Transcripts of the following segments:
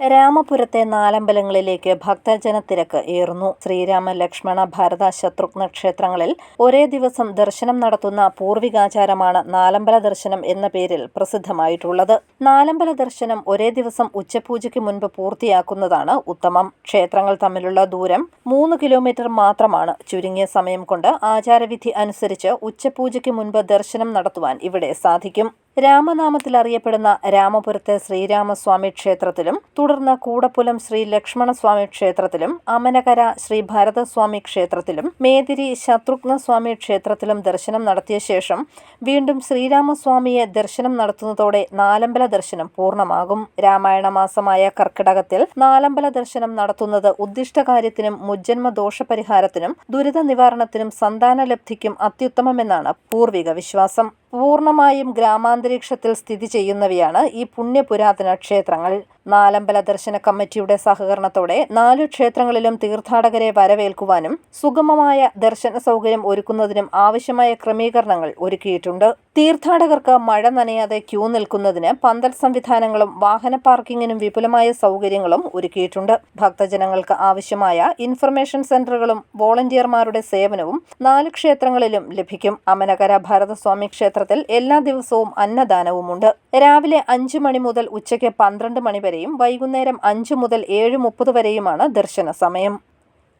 രാമപുരത്തെ നാലമ്പലങ്ങളിലേക്ക് ഭക്തജനത്തിരക്ക് ഏറുന്നു. ശ്രീരാമ ലക്ഷ്മണ ഭരത ശത്രുഘ്ന ക്ഷേത്രങ്ങളിൽ ഒരേ ദിവസം ദർശനം നടത്തുന്ന പൂർവികാചാരമാണ് നാലമ്പല ദർശനം എന്ന പേരിൽ പ്രസിദ്ധമായിട്ടുള്ളത്. നാലമ്പല ദർശനം ഒരേ ദിവസം ഉച്ചപൂജയ്ക്ക് മുൻപ് പൂർത്തിയാക്കുന്നതാണ് ഉത്തമം. ക്ഷേത്രങ്ങൾ തമ്മിലുള്ള ദൂരം മൂന്ന് കിലോമീറ്റർ മാത്രമാണ്. ചുരുങ്ങിയ സമയം കൊണ്ട് ആചാരവിധി അനുസരിച്ച് ഉച്ചപൂജയ്ക്ക് മുൻപ് ദർശനം നടത്തുവാൻ ഇവിടെ സാധിക്കും. രാമനാമത്തിൽ അറിയപ്പെടുന്ന രാമപുരത്തെ ശ്രീരാമസ്വാമി ക്ഷേത്രത്തിലും തുടർന്ന് കൂടപ്പുലം ശ്രീ ലക്ഷ്മണസ്വാമി ക്ഷേത്രത്തിലും അമനകര ശ്രീ ഭരതസ്വാമി ക്ഷേത്രത്തിലും മേതിരി ശത്രുഘ്നസ്വാമി ക്ഷേത്രത്തിലും ദർശനം നടത്തിയ ശേഷം വീണ്ടും ശ്രീരാമസ്വാമിയെ ദർശനം നടത്തുന്നതോടെ നാലമ്പല ദർശനം പൂർണമാകും. രാമായണ മാസമായ കർക്കിടകത്തിൽ നാലമ്പല ദർശനം നടത്തുന്നത് ഉദ്ദിഷ്ടകാര്യത്തിനും മുജ്ജന്മ ദോഷപരിഹാരത്തിനും ദുരിത നിവാരണത്തിനും സന്താനലബ്ധിക്കും അത്യുത്തമമെന്നാണ് പൂർവിക വിശ്വാസം. പൂർണമായും ഗ്രാമാന്തരീക്ഷത്തിൽ സ്ഥിതി ചെയ്യുന്നവയാണ് ഈ പുണ്യപുരാതന ക്ഷേത്രങ്ങൾ. നാലമ്പല ദർശന കമ്മിറ്റിയുടെ സഹകരണത്തോടെ നാലു ക്ഷേത്രങ്ങളിലും തീർത്ഥാടകരെ വരവേൽക്കുവാനും സുഗമമായ ദർശന സൗകര്യം ഒരുക്കുന്നതിനും ആവശ്യമായ ക്രമീകരണങ്ങൾ ഒരുക്കിയിട്ടുണ്ട്. തീർത്ഥാടകർക്ക് മഴ നനയാതെ ക്യൂ നിൽക്കുന്നതിന് പന്തൽ സംവിധാനങ്ങളും വാഹന പാർക്കിങ്ങിനും വിപുലമായ സൗകര്യങ്ങളും ഒരുക്കിയിട്ടുണ്ട്. ഭക്തജനങ്ങൾക്ക് ആവശ്യമായ ഇൻഫർമേഷൻ സെന്ററുകളും വോളണ്ടിയർമാരുടെ സേവനവും നാല് ക്ഷേത്രങ്ങളിലും ലഭിക്കും. അമനകര ഭാരതസ്വാമി ക്ഷേത്രത്തിൽ എല്ലാ ദിവസവും അന്നദാനവുമുണ്ട്. രാവിലെ അഞ്ചു മണി മുതൽ ഉച്ചയ്ക്ക് പന്ത്രണ്ട് മണി വരെയും വൈകുന്നേരം അഞ്ച് മുതൽ ഏഴ് മുപ്പത് വരെയുമാണ് ദർശന സമയം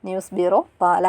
ന്യൂസ് ബ്യൂറോ പാല.